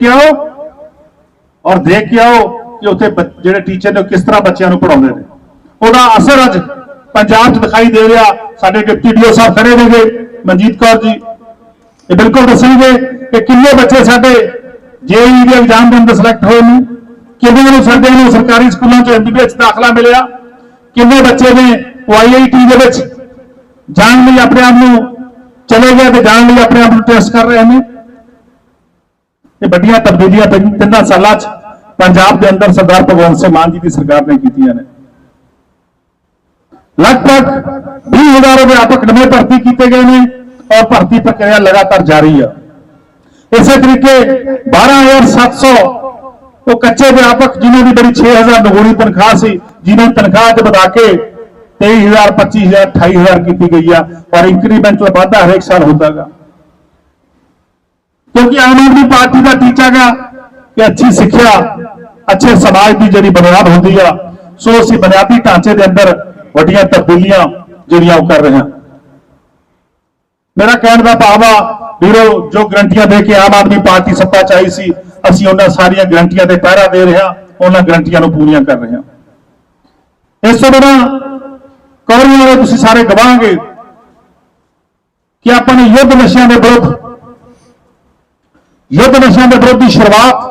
ਕੇ ਆਓ ਔਰ ਦੇਖ ਕੇ ਆਓ ਕਿ ਉੱਥੇ ਜਿਹੜੇ ਟੀਚਰ ਨੇ ਉਹ ਕਿਸ ਤਰ੍ਹਾਂ ਬੱਚਿਆਂ ਨੂੰ ਪੜਾਉਂਦੇ ਨੇ। ਉਹਦਾ ਅਸਰ ਅੱਜ ਪੰਜਾਬ 'ਚ ਦਿਖਾਈ ਦੇ ਰਿਹਾ। ਸਾਡੇ ਡਿਪਟੀ ਡੀਓ ਸਾਹਿਬ ਖੜੇ ਨੇਗੇ, ਮਨਜੀਤ ਕੌਰ ਜੀ। ਇਹ ਬਿਲਕੁਲ ਦੱਸਣਗੇ ਕਿ ਕਿੰਨੇ ਬੱਚੇ ਸਾਡੇ ਜੇਈ ਦੇ ਐਗਜ਼ਾਮ ਦੇ ਅੰਦਰ ਸਿਲੈਕਟ ਹੋਏ ਨੇ। ਕਿੰਨੇ ਨੂੰ ਸਾਡੇ ਨੂੰ ਸਰਕਾਰੀ ਸਕੂਲਾਂ 'ਚ ਐਮਬੀਬੀਐਸ ਦਾਖਲਾ ਮਿਲਿਆ। ਕਿੰਨੇ ਬੱਚੇ ਨੇ ਉਹ ਆਈਆਈਟੀ ਦੇ ਵਿੱਚ ਜਾਣ ਲਈ ਆਪਣੇ ਆਪ ਨੂੰ ਚਲੇ ਗਏ ਤੇ ਜਾਣ ਲਈ ਆਪਣੇ ਆਪ ਨੂੰ ਟੈਸਟ ਕਰ ਰਹੇ ਨੇ। ਇਹ ਵੱਡੀਆਂ ਤਬਦੀਲੀਆਂ ਤਿੰਨ- ਤਿੰਨਾਂ ਸਾਲਾਂ 'ਚ ਪੰਜਾਬ ਦੇ ਅੰਦਰ ਸਰਦਾਰ ਭਗਵੰਤ ਸਿੰਘ ਮਾਨ ਜੀ ਦੀ ਸਰਕਾਰ ਨੇ ਕੀਤੀਆਂ ਨੇ। ਲਗਭਗ 20000 ਅਧਿਆਪਕ ਨਵੇਂ ਭਰਤੀ ਕੀਤੇ ਗਏ ਨੇ ਔਰ ਭਰਤੀ ਪ੍ਰਕਿਰਿਆ ਲਗਾਤਾਰ ਜਾਰੀ ਆ। ਇਸੇ ਤਰੀਕੇ 12700 ਉਹ ਕੱਚੇ ਅਧਿਆਪਕ ਜਿਨ੍ਹਾਂ ਦੀ ਬੜੀ 6000 ਨਗੋਰੀ ਤਨਖਾਹ ਸੀ, ਜਿਨ੍ਹਾਂ ਦੀ ਤਨਖਾਹ ਅੱਜ ਵਧਾ ਕੇ 23000 25000 28000 ਕੀਤੀ ਗਈ ਆ। ਔਰ ਇੰਕਰੀਮੈਂਟ ਵਿੱਚ ਵਾਧਾ ਹਰੇਕ ਸਾਲ ਹੁੰਦਾਗਾ ਕਿਉਂਕਿ ਆਮ ਆਦਮੀ ਪਾਰਟੀ ਦਾ ਟੀਚਾ ਗਾ ਕਿ ਅੱਛੀ ਸਿੱਖਿਆ, ਅੱਛੇ ਸਮਾਜ ਦੀ ਜਿਹੜੀ ਬੁਨਿਆਦ ਹੁੰਦੀ ਆ, ਸੋ ਅਸੀਂ ਬੁਨਿਆਦੀ ਢਾਂਚੇ ਦੇ ਅੰਦਰ ਵੱਡੀਆਂ ਤਬਦੀਲੀਆਂ ਜਿਹੜੀਆਂ ਉਹ ਕਰ ਰਹੇ ਹਾਂ। ਮੇਰਾ ਕਹਿਣ ਦਾ ਭਾਵ ਆ, ਵੀਰੋ, ਜੋ ਗਰੰਟੀਆਂ ਦੇ ਕੇ ਆਮ ਆਦਮੀ ਪਾਰਟੀ ਸੱਤਾ ਚ ਆਈ ਸੀ, ਅਸੀਂ ਉਹਨਾਂ ਸਾਰੀਆਂ ਗਰੰਟੀਆਂ ਤੇ ਪਹਿਰਾ ਦੇ ਰਹੇ ਹਾਂ, ਉਹਨਾਂ ਗਰੰਟੀਆਂ ਨੂੰ ਪੂਰੀਆਂ ਕਰ ਰਹੇ ਹਾਂ। ਇਸ ਤੋਂ ਬਿਨਾਂ ਕੌਰੀਆਂ ਵਾਲੇ ਤੁਸੀਂ ਸਾਰੇ ਗਵਾਹਾਂਗੇ ਕਿ ਆਪਾਂ ਨੇ ਯੁੱਧ ਨਸ਼ਿਆਂ ਦੇ ਵਿਰੁੱਧ ਯੁੱਧ ਨਸ਼ਿਆਂ ਦੇ ਵਿਰੁੱਧ ਦੀ ਸ਼ੁਰੂਆਤ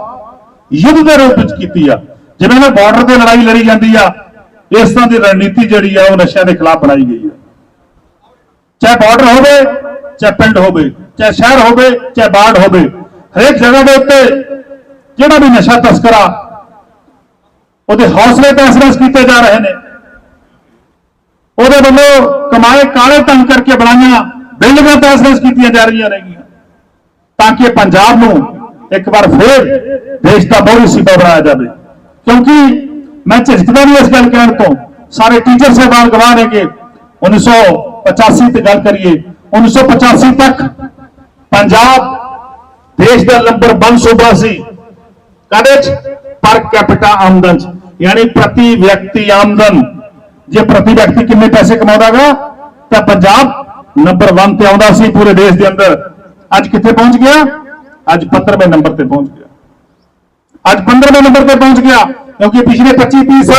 ਯੁੱਧ ਦੇ ਰੂਪ ਵਿੱਚ ਕੀਤੀ ਆ। ਜਿਵੇਂ ਨਾ ਬਾਰਡਰ ਤੇ ਲੜਾਈ ਲੜੀ ਜਾਂਦੀ ਆ, ਇਸ ਤਰ੍ਹਾਂ ਦੀ ਰਣਨੀਤੀ ਜਿਹੜੀ ਆ, ਉਹ ਨਸ਼ਿਆਂ ਦੇ ਖਿਲਾਫ ਬਣਾਈ ਗਈ ਆ। ਚਾਹੇ ਬਾਰਡਰ ਹੋਵੇ, ਚਾਹੇ ਪਿੰਡ ਹੋਵੇ, ਚਾਹੇ ਸ਼ਹਿਰ ਹੋਵੇ, ਚਾਹੇ ਬਾੜ ਹੋਵੇ, ਹਰੇਕ ਜਗ੍ਹਾ ਦੇ ਉੱਤੇ ਜਿਹੜਾ ਵੀ ਨਸ਼ਾ ਤਸਕਰਾ ਉਹਦੇ ਹੌਸਲੇ ਤਸਰਸ ਕੀਤੇ ਜਾ ਰਹੇ ਨੇ। ਉਹਦੇ ਵੱਲੋਂ ਕਮਾਏ ਕਾਲੇ ਤੰਗ ਕਰਕੇ ਬਣਾਈਆਂ ਬਿਲਡਿੰਗਾਂ ਤਸਰਸ ਕੀਤੀਆਂ ਜਾ ਰਹੀਆਂ ਨੇਗੀਆਂ। ਤਾਂ ਕਿ ਪੰਜਾਬ ਨੂੰ ਇੱਕ ਵਾਰ ਫੇਰ ਦੇਸ਼ ਦਾ ਬਹੁਤ ਸਿਪਾ ਬਣਾਇਆ ਜਾਵੇ। ਕਿਉਂਕਿ ਮੈਂ ਝਿਜਕਦਾ ਨਹੀਂ ਇਸ ਗੱਲ ਕਹਿਣ ਤੋਂ। ਸਾਰੇ ਟੀਚਰ ਸਾਹਿਬਾਨ ਗਵਾਹ ਨੇ ਕਿ 1985 ਤੇ ਗੱਲ ਕਰੀਏ 1985 ਤੱਕ ਪੰਜਾਬ ਦੇਸ਼ ਦਾ ਨੰਬਰ 1 ਸੂਬਾ ਸੀ। ਕਦੇ ਚ? ਪਰ ਕੈਪੀਟਾ ਆਮਦਨ ਚ। ਯਾਨੀ ਪ੍ਰਤੀ ਵਿਅਕਤੀ ਆਮਦਨ। ਜੇ ਪ੍ਰਤੀ ਵਿਅਕਤੀ ਕਿੰਨੇ ਪੈਸੇ ਕਮਾਉਂਦਾਗਾ ਤਾਂ ਪੰਜਾਬ ਨੰਬਰ 1 ਤੇ ਆਉਂਦਾ ਸੀ ਪੂਰੇ ਦੇਸ਼ ਦੇ ਅੰਦਰ। ਅੱਜ ਕਿੱਥੇ ਪਹੁੰਚ ਗਿਆ? ਅੱਜ 15ਵੇਂ ਨੰਬਰ ਤੇ ਪਹੁੰਚ ਗਿਆ। ਅੱਜ 15ਵੇਂ ਨੰਬਰ ਤੇ ਪਹੁੰਚ ਗਿਆ, ਕਿਉਂਕਿ ਪਿਛਲੇ 25 30 ਸਾਲ